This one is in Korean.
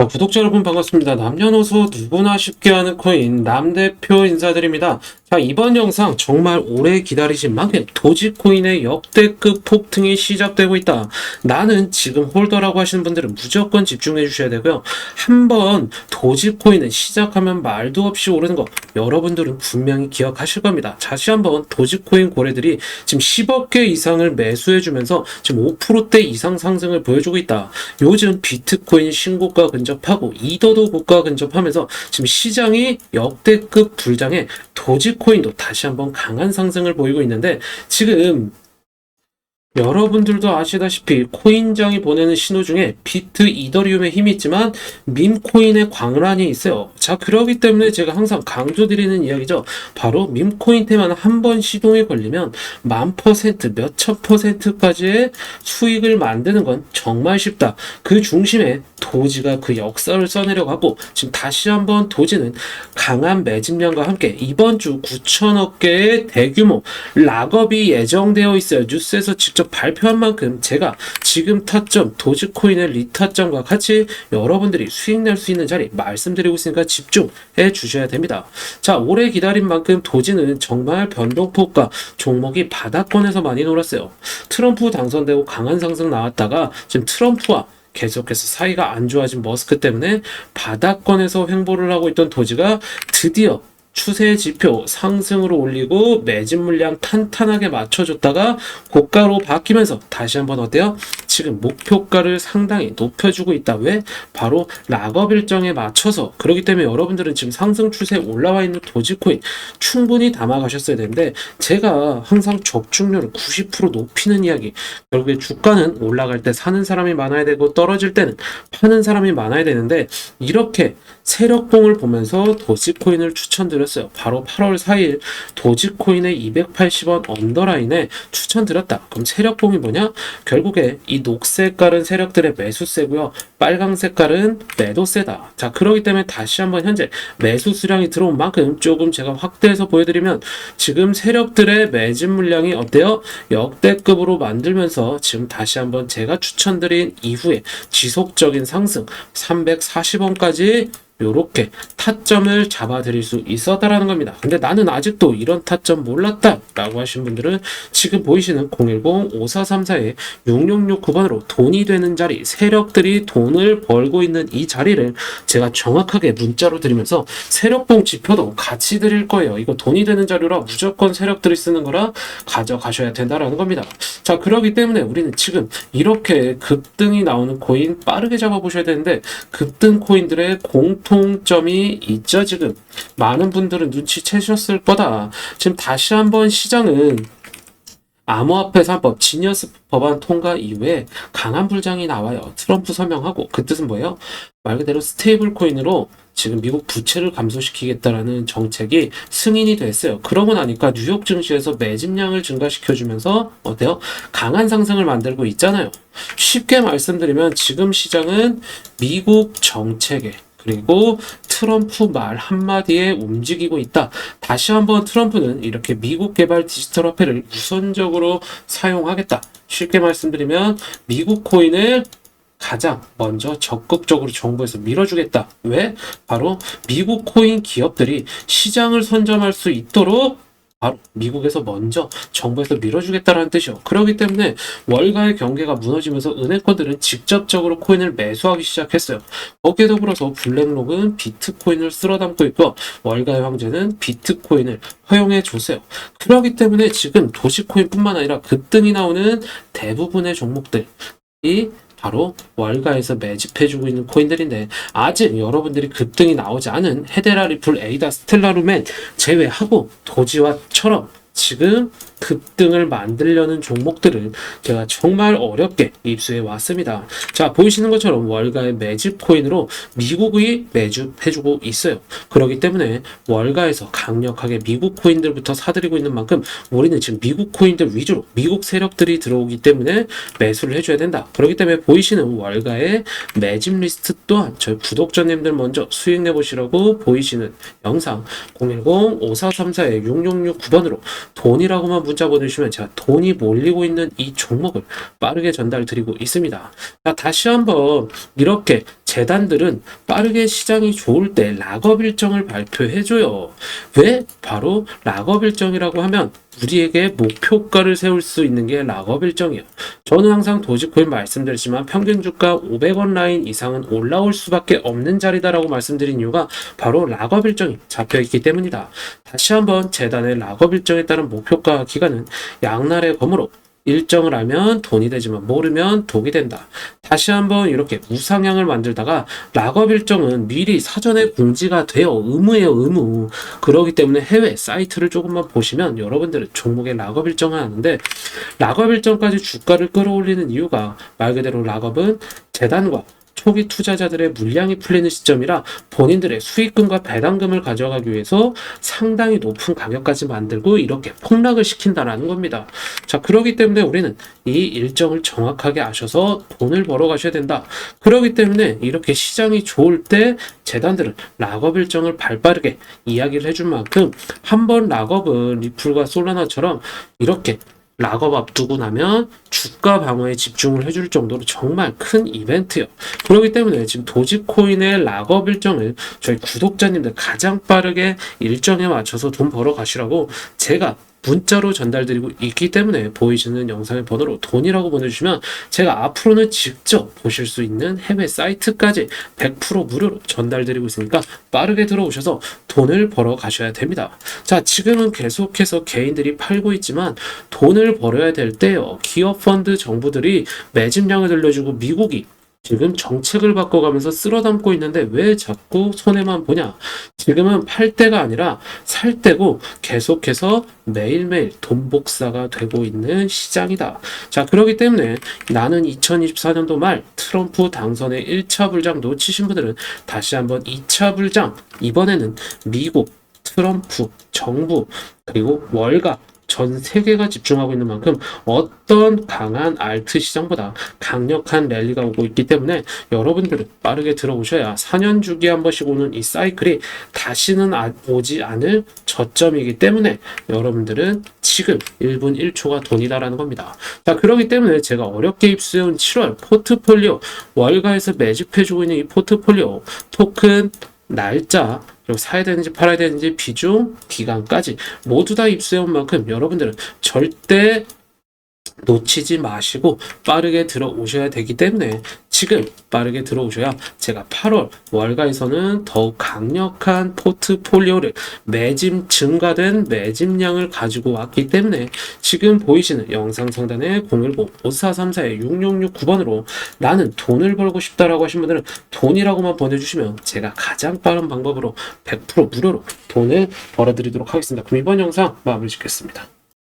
자, 구독자 여러분 반갑습니다. 남녀노소 누구나 쉽게 하는 코인 남대표 인사드립니다. 자, 이번 영상 정말 오래 기다리신 만큼 도지코인의 역대급 폭등이 시작되고 있다. 나는 지금 홀더라고 하시는 분들은 무조건 집중해 주셔야 되고요. 한번 도지코인은 시작하면 말도 없이 오르는 거 여러분들은 분명히 기억하실 겁니다. 다시 한번 도지코인 고래들이 지금 10억 개 이상을 매수해 주면서 지금 5%대 이상 상승을 보여주고 있다. 요즘 비트코인 신고가 근접하고 이더도 고가 근접하면서 지금 시장이 역대급 불장에 도지 코인도 다시 한번 강한 상승을 보이고 있는데 지금 여러분들도 아시다시피 코인장이 보내는 신호 중에 비트 이더리움의 힘이 있지만 밈코인의 광란이 있어요. 자, 그러기 때문에 제가 항상 강조드리는 이야기죠. 바로 밈코인 테만 한 번 시동이 걸리면 만 퍼센트, 몇천 퍼센트까지의 수익을 만드는 건 정말 쉽다. 그 중심에 도지가 그 역사를 써내려고 하고 지금 다시 한번 도지는 강한 매집량과 함께 이번 주 9천억 개의 대규모 락업이 예정되어 있어요. 뉴스에서 직접 발표한 만큼 제가 지금 타점 도지코인의 리타점과 같이 여러분들이 수익 낼 수 있는 자리 말씀드리고 있으니까 집중해 주셔야 됩니다. 자, 오래 기다린 만큼 도지는 정말 변동폭과 종목이 바닥권에서 많이 놀았어요. 트럼프 당선되고 강한 상승 나왔다가 지금 트럼프와 계속해서 사이가 안 좋아진 머스크 때문에 바닥권에서 횡보를 하고 있던 도지가 드디어 추세 지표 상승으로 올리고 매진 물량 탄탄하게 맞춰줬다가 고가로 바뀌면서 다시 한번 어때요? 지금 목표가를 상당히 높여주고 있다. 왜? 바로 락업 일정에 맞춰서 그렇기 때문에 여러분들은 지금 상승 추세에 올라와 있는 도지코인 충분히 담아가셨어야 되는데 제가 항상 적중률을 90% 높이는 이야기 결국에 주가는 올라갈 때 사는 사람이 많아야 되고 떨어질 때는 파는 사람이 많아야 되는데 이렇게 세력봉을 보면서 도지코인을 추천드렸어요. 바로 8월 4일 도지코인의 280원 언더라인에 추천드렸다. 그럼 세력봉이 뭐냐? 결국에 이 녹색깔은 세력들의 매수세고요. 빨강 색깔은 매도세다. 자, 그러기 때문에 다시 한번 현재 매수 수량이 들어온 만큼 조금 제가 확대해서 보여드리면 지금 세력들의 매진 물량이 어때요? 역대급으로 만들면서 지금 다시 한번 제가 추천드린 이후에 지속적인 상승 340원까지 요렇게 타점을 잡아드릴 수 있었다라는 겁니다. 근데 나는 아직도 이런 타점 몰랐다 라고 하신 분들은 지금 보이시는 010-5434-6669번으로 돈이 되는 자리 세력들이 돈을 벌고 있는 이 자리를 제가 정확하게 문자로 드리면서 세력봉 지표도 같이 드릴 거예요. 이거 돈이 되는 자료라 무조건 세력들이 쓰는 거라 가져가셔야 된다라는 겁니다. 자 그러기 때문에 우리는 지금 이렇게 급등이 나오는 코인 빠르게 잡아보셔야 되는데 급등 코인들의 공통점이 있죠 지금 많은 분들은 눈치채셨을 거다 지금 다시 한번 시장은 암호화폐 3법 지니어스 법안 통과 이후에 강한 불장이 나와요. 트럼프 서명하고 그 뜻은 뭐예요? 말 그대로 스테이블 코인으로 지금 미국 부채를 감소시키겠다라는 정책이 승인이 됐어요. 그러고 나니까 뉴욕 증시에서 매집량을 증가시켜주면서 어때요? 강한 상승을 만들고 있잖아요. 쉽게 말씀드리면 지금 시장은 미국 정책에 그리고 트럼프 말 한마디에 움직이고 있다. 다시 한번 트럼프는 이렇게 미국 개발 디지털 화폐를 우선적으로 사용하겠다. 쉽게 말씀드리면 미국 코인을 가장 먼저 적극적으로 정부에서 밀어주겠다. 왜? 바로 미국 코인 기업들이 시장을 선점할 수 있도록 미국에서 먼저 정부에서 밀어주겠다라는 뜻이요. 그렇기 때문에 월가의 경계가 무너지면서 은행권들은 직접적으로 코인을 매수하기 시작했어요. 거기에 더불어서 블랙록은 비트코인을 쓸어 담고 있고 월가의 황제는 비트코인을 허용해 주세요. 그렇기 때문에 지금 도시코인뿐만 아니라 급등이 나오는 대부분의 종목들 이 바로 월가에서 매집해주고 있는 코인들인데 아직 여러분들이 급등이 나오지 않은 헤데라 리플 에이다 스텔라루멘 제외하고 도지와처럼 지금 급등을 만들려는 종목들을 제가 정말 어렵게 입수해 왔습니다. 자, 보이시는 것처럼 월가의 매집 코인으로 미국이 매집해주고 있어요. 그렇기 때문에 월가에서 강력하게 미국 코인들부터 사들이고 있는 만큼 우리는 지금 미국 코인들 위주로 미국 세력들이 들어오기 때문에 매수를 해줘야 된다. 그렇기 때문에 보이시는 월가의 매집 리스트 또한 저희 구독자님들 먼저 수익 내보시라고 보이시는 영상 010-5434-6669번으로 돈이라고만 문자 보내주시면 제가 돈이 몰리고 있는 이 종목을 빠르게 전달 드리고 있습니다. 자, 다시 한번 이렇게 재단들은 빠르게 시장이 좋을 때 락업 일정을 발표해줘요. 왜? 바로 락업 일정이라고 하면 우리에게 목표가를 세울 수 있는 게 락업 일정이에요. 저는 항상 도지코인 말씀드렸지만 평균 주가 500원 라인 이상은 올라올 수밖에 없는 자리다라고 말씀드린 이유가 바로 락업 일정이 잡혀 있기 때문이다. 다시 한번 재단의 락업 일정에 따른 목표가 기간은 양날의 검으로 일정을 알면 돈이 되지만 모르면 독이 된다. 다시 한번 이렇게 우상향을 만들다가 락업 일정은 미리 사전에 공지가 돼요. 의무예요, 의무. 그러기 때문에 해외 사이트를 조금만 보시면 여러분들은 종목의 락업 일정을 아는데 락업 일정까지 주가를 끌어올리는 이유가 말 그대로 락업은 재단과 초기 투자자들의 물량이 풀리는 시점이라 본인들의 수익금과 배당금을 가져가기 위해서 상당히 높은 가격까지 만들고 이렇게 폭락을 시킨다라는 겁니다. 자, 그러기 때문에 우리는 이 일정을 정확하게 아셔서 돈을 벌어 가셔야 된다. 그러기 때문에 이렇게 시장이 좋을 때 재단들은 락업 일정을 발빠르게 이야기를 해줄 만큼 한 번 락업은 리플과 솔라나처럼 이렇게 락업 앞두고 나면 주가 방어에 집중을 해줄 정도로 정말 큰 이벤트요. 그렇기 때문에 지금 도지코인의 락업 일정을 저희 구독자님들 가장 빠르게 일정에 맞춰서 돈 벌어 가시라고 제가 문자로 전달드리고 있기 때문에 보이시는 영상의 번호로 돈이라고 보내주시면 제가 앞으로는 직접 보실 수 있는 해외 사이트까지 100% 무료로 전달드리고 있으니까 빠르게 들어오셔서 돈을 벌어 가셔야 됩니다. 자, 지금은 계속해서 개인들이 팔고 있지만 돈을 벌어야 될 때요. 기업 펀드 정부들이 매집량을 들려주고 미국이 지금 정책을 바꿔가면서 쓸어 담고 있는데 왜 자꾸 손해만 보냐? 지금은 팔 때가 아니라 살 때고 계속해서 매일매일 돈 복사가 되고 있는 시장이다. 자, 그렇기 때문에 나는 2024년도 말 트럼프 당선의 1차 불장 놓치신 분들은 다시 한번 2차 불장, 이번에는 미국, 트럼프, 정부, 그리고 월가, 전 세계가 집중하고 있는 만큼 어떤 강한 알트 시장보다 강력한 랠리가 오고 있기 때문에 여러분들은 빠르게 들어오셔야 4년 주기에 한 번씩 오는 이 사이클이 다시는 아- 오지 않을 저점이기 때문에 여러분들은 지금 1분 1초가 돈이다라는 겁니다. 자, 그렇기 때문에 제가 어렵게 입수해온 7월 포트폴리오 월가에서 매집해주고 있는 이 포트폴리오 토큰 날짜 그리고 사야 되는지 팔아야 되는지 비중 기간까지 모두 다 입수해온 만큼 여러분들은 절대 놓치지 마시고 빠르게 들어오셔야 되기 때문에 지금 빠르게 들어오셔야 제가 8월 월가에서는 더욱 강력한 포트폴리오를 매짐 증가된 매짐량을 가지고 왔기 때문에 지금 보이시는 영상 상단에 010-5434-6669번으로 나는 돈을 벌고 싶다라고 하신 분들은 돈이라고만 보내주시면 제가 가장 빠른 방법으로 100% 무료로 돈을 벌어드리도록 하겠습니다. 그럼 이번 영상 마무리 짓겠습니다.